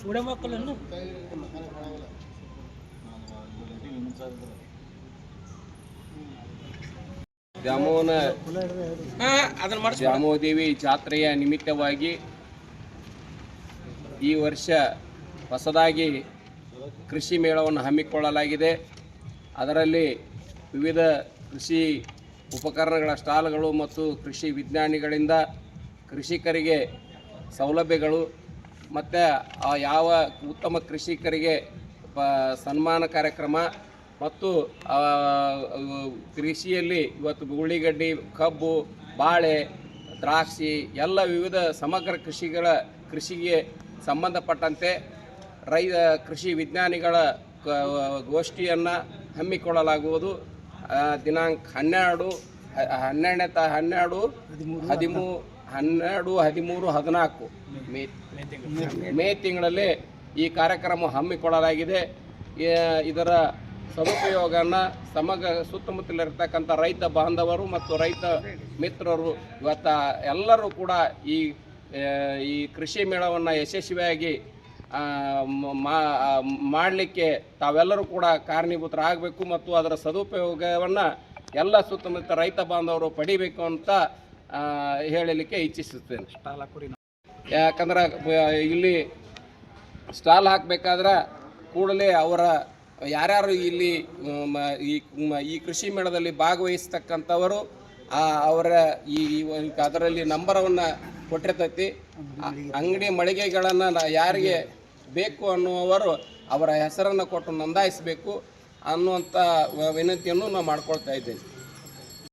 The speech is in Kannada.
చూడమొక్కలను ದ್ಯಾಮೋನ ದ್ಯಾಮೋದೇವಿ ಜಾತ್ರೆಯ ನಿಮಿತ್ತವಾಗಿ ಈ ವರ್ಷ ಹೊಸದಾಗಿ ಕೃಷಿ ಮೇಳವನ್ನು ಹಮ್ಮಿಕೊಳ್ಳಲಾಗಿದೆ. ಅದರಲ್ಲಿ ವಿವಿಧ ಕೃಷಿ ಉಪಕರಣಗಳ ಸ್ಟಾಲ್ಗಳು ಮತ್ತು ಕೃಷಿ ವಿಜ್ಞಾನಿಗಳಿಂದ ಕೃಷಿಕರಿಗೆ ಸೌಲಭ್ಯಗಳು ಮತ್ತು ಯಾವ ಉತ್ತಮ ಕೃಷಿಕರಿಗೆ ಸನ್ಮಾನ ಕಾರ್ಯಕ್ರಮ ಮತ್ತು ಕೃಷಿಯಲ್ಲಿ ಇವತ್ತು ಉಳ್ಳಿಗಡ್ಡಿ, ಕಬ್ಬು, ಬಾಳೆ, ದ್ರಾಕ್ಷಿ ಎಲ್ಲ ವಿವಿಧ ಸಮಗ್ರ ಕೃಷಿಗಳ ಕೃಷಿಗೆ ಸಂಬಂಧಪಟ್ಟಂತೆ ರೈ ಕೃಷಿ ವಿಜ್ಞಾನಿಗಳ ಗೋಷ್ಠಿಯನ್ನು ಹಮ್ಮಿಕೊಳ್ಳಲಾಗುವುದು. ದಿನಾಂಕ ಹನ್ನೆರಡು ಹನ್ನೆರಡನೇ ತ, ಹನ್ನೆರಡು, ಹದಿಮೂ, ಹನ್ನೆರಡು, ಹದಿಮೂರು, ಹದಿನಾಲ್ಕು. ಮೇ ಮೇ ತಿಂಗಳಲ್ಲಿ ಈ ಕಾರ್ಯಕ್ರಮ ಹಮ್ಮಿಕೊಳ್ಳಲಾಗಿದೆ. ಇದರ ಸದುಪಯೋಗನ ಸಮಗ್ರ ಸುತ್ತಮುತ್ತಲಿರ್ತಕ್ಕಂಥ ರೈತ ಬಾಂಧವರು ಮತ್ತು ರೈತ ಮಿತ್ರರು ಇವತ್ತ ಎಲ್ಲರೂ ಕೂಡ ಈ ಈ ಕೃಷಿ ಮೇಳವನ್ನು ಯಶಸ್ವಿಯಾಗಿ ಮಾಡಲಿಕ್ಕೆ ತಾವೆಲ್ಲರೂ ಕೂಡ ಕಾರಣೀಭೂತರಾಗಬೇಕು ಮತ್ತು ಅದರ ಸದುಪಯೋಗವನ್ನು ಎಲ್ಲ ಸುತ್ತಮುತ್ತ ರೈತ ಬಾಂಧವರು ಪಡಿಬೇಕು ಅಂತ ಹೇಳಲಿಕ್ಕೆ ಇಚ್ಛಿಸುತ್ತೇನೆ. ಯಾಕಂದ್ರೆ ಇಲ್ಲಿ ಸ್ಟಾಲ್ ಹಾಕಬೇಕಾದ್ರೆ ಕೂಡಲೇ ಅವರ ಯಾರ್ಯಾರು ಇಲ್ಲಿ ಈ ಕೃಷಿ ಮೇಳದಲ್ಲಿ ಭಾಗವಹಿಸ್ತಕ್ಕಂಥವರು ಅವರ ಈ ಈ ಅದರಲ್ಲಿ ನಂಬರವನ್ನು ಕೊಟ್ಟಿರ್ತೈತಿ. ಅಂಗಡಿ ಮಳಿಗೆಗಳನ್ನು ಯಾರಿಗೆ ಬೇಕು ಅನ್ನುವರು ಅವರ ಹೆಸರನ್ನು ಕೊಟ್ಟು ನೋಂದಾಯಿಸಬೇಕು ಅನ್ನುವಂಥ ವಿನಂತಿಯನ್ನು ನಾವು ಮಾಡ್ಕೊಳ್ತಾ ಇದ್ದೇನೆ.